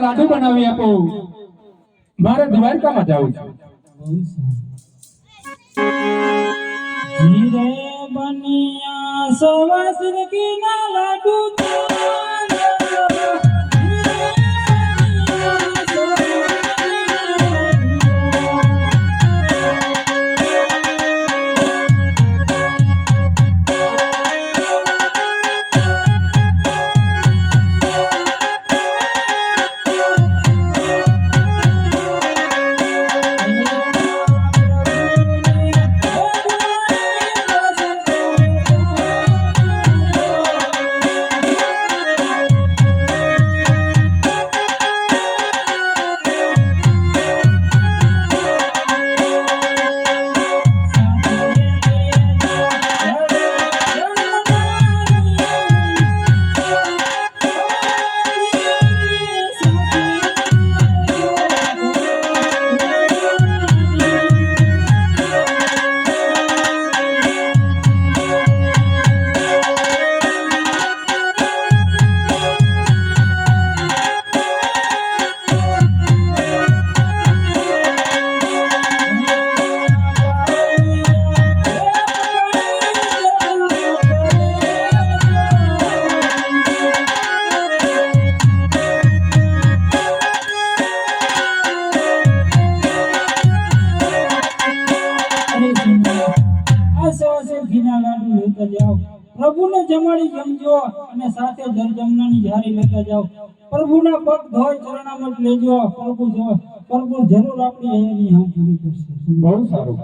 લાડુ બનાવી આપો. મારે દ્વારકામાં જવું છે. જીરે બનિયા સવા ના લાડુ લેતા જાઓ. પ્રભુને જમાડી જમજો અને સાથે દર જમનાની લેતા જાઓ. પ્રભુના પગ ધોઈ ચરણામત લેજો. પ્રભુ જો પ્રભુ જરૂર આપણી અહીંયાની હા પૂરી કરશે. બહુ સારું.